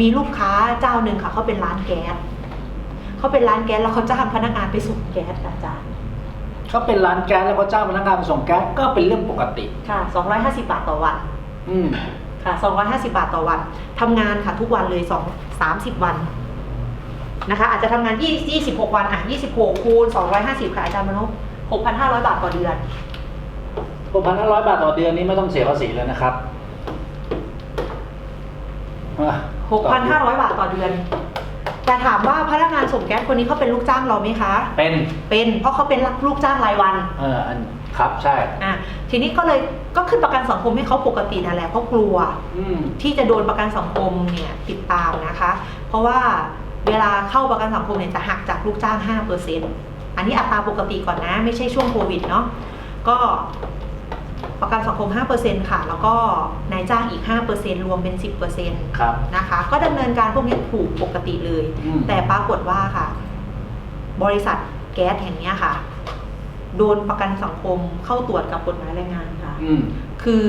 มีลูกค้าเจ้าหนึ่งค่ะเขาเป็นร้านแก๊สเขาเป็นร้านแก๊สแล้วเขาจ้างพนักงานไปส่งแก๊สค่ะอาจารย์เขาเป็นร้านแก๊สแล้วก็จ้างพนักงานมาส่งแก๊สก็เป็นเรื่องปกติ ค่ะ250บาทต่อวัน อืมค่ะ250บาทต่อวันทำงานค่ะทุกวันเลย2 30 วันนะคะ อาจจะทำงาน20 26 วันอะ26คูณ250ค่ะอาจารย์มนุษย์6,500 บาทต่อเดือน6,500บาทต่อเดือนนี้ไม่ต้องเสียภาษีเลยนะครับอะ 6,500 บาทต่อเดือน แต่ถามว่าพนักงานส่งแก๊สคนนี้เขาเป็นลูกจ้างเราไหมคะ เป็นเป็นเพราะเขาเป็นลูกจ้างรายวันเอออันครับใช่อะทีนี้ก็เลยก็ขึ้นประกันสังคมให้เขาปกตินั่นแหละเพราะกลัวอืมที่จะโดนประกันสังคมเนี่ยติดตามนะคะ เพราะว่าเวลาเข้าประกันสังคมเนี่ยจะหักจากลูกจ้าง5%อันนี้อัตราปกติก่อนนะ ไม่ใช่ช่วงโควิดเนาะก็ ประกันสังคม 5%ค่ะ แล้วก็นายจ้างอีก 5%รวมเป็น 10%ครับ นะคะ ก็ดำเนินการพวกนี้ถูกปกติเลย อืม แต่ปรากฏว่าค่ะ บริษัทแก๊สแห่งเนี้ยค่ะ โดนประกันสังคมเข้าตรวจกับกฎหมายแรงงานค่ะ อืมคือ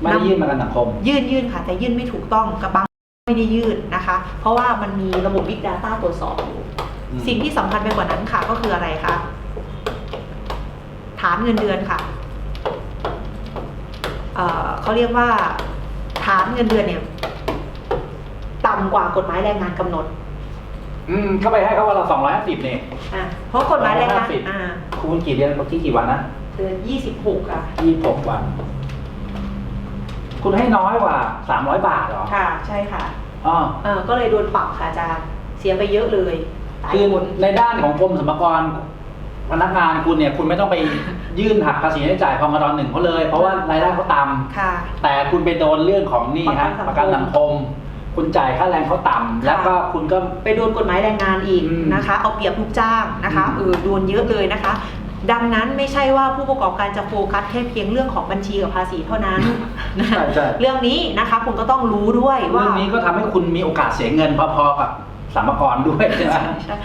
ไม่ได้ยื่นประกันสังคม ยื่นยื่นค่ะแต่ยื่นไม่ถูกต้องกับบางไม่ได้ยื่นนะคะ เพราะว่ามันมีระบบ Big Data ตรวจสอบอยู่ อืม สิ่งที่สำคัญไปกว่านั้นค่ะก็คืออะไรคะฐานเงินเดือนค่ะ เอ่อเขาเรียกว่าฐานเงินเดือนเนี่ยต่ำกว่ากฎหมายแรงงานกำหนดอืมเข้าไปให้เขาวันละสองร้อยห้าสิบเนี่ยอะเพราะกฎหมายแรงงาน250อ่าคูณกี่เดือนเมื่อกี้กี่วันนะเดือนยี่สิบหกค่ะยี่สิบหกวัน คุณให้น้อยกว่าสามร้อยบาทเหรอค่ะ ใช่ค่ะอ๋อเออก็เลยโดนปรับค่ะอาจารย์เสียไปเยอะเลยหลายคือคนในด้านของกรมสรรพากร พนักงานคุณเนี่ยคุณไม่ต้องไปยื่นหักภาษีให้จ่ายพมรหนึ่งเขาเลย เพราะว่ารายได้เขาต่ค่ะำแต่คุณไปโดนเรื่องของนี่ฮะปประระกักันนสัสังงคคม ม คุณจ่ายค่าแรงเขาต่ำแล้วก็คุณก็ ไปโดนกฎหมายแรงงานอีกอืมนะคะ เอาเปรียบลูกจ้างนะคะอืม เออโดนเยอะเลยนะคะ ดังนั้นไม่ใช่ว่าผู้ประกอบการจะโฟกัสแค่เพียงเรื่องของบัญชีกับภาษีเท่านั้นนะใช่ใช่เรื่องนี้นะคะคุณก็ต้องรู้ด้วยว่า เรื่องนี้ก็ทำให้คุณมีโอกาสเสียเงินพอๆกับสัมภากรด้วยใช่ไหม ใช่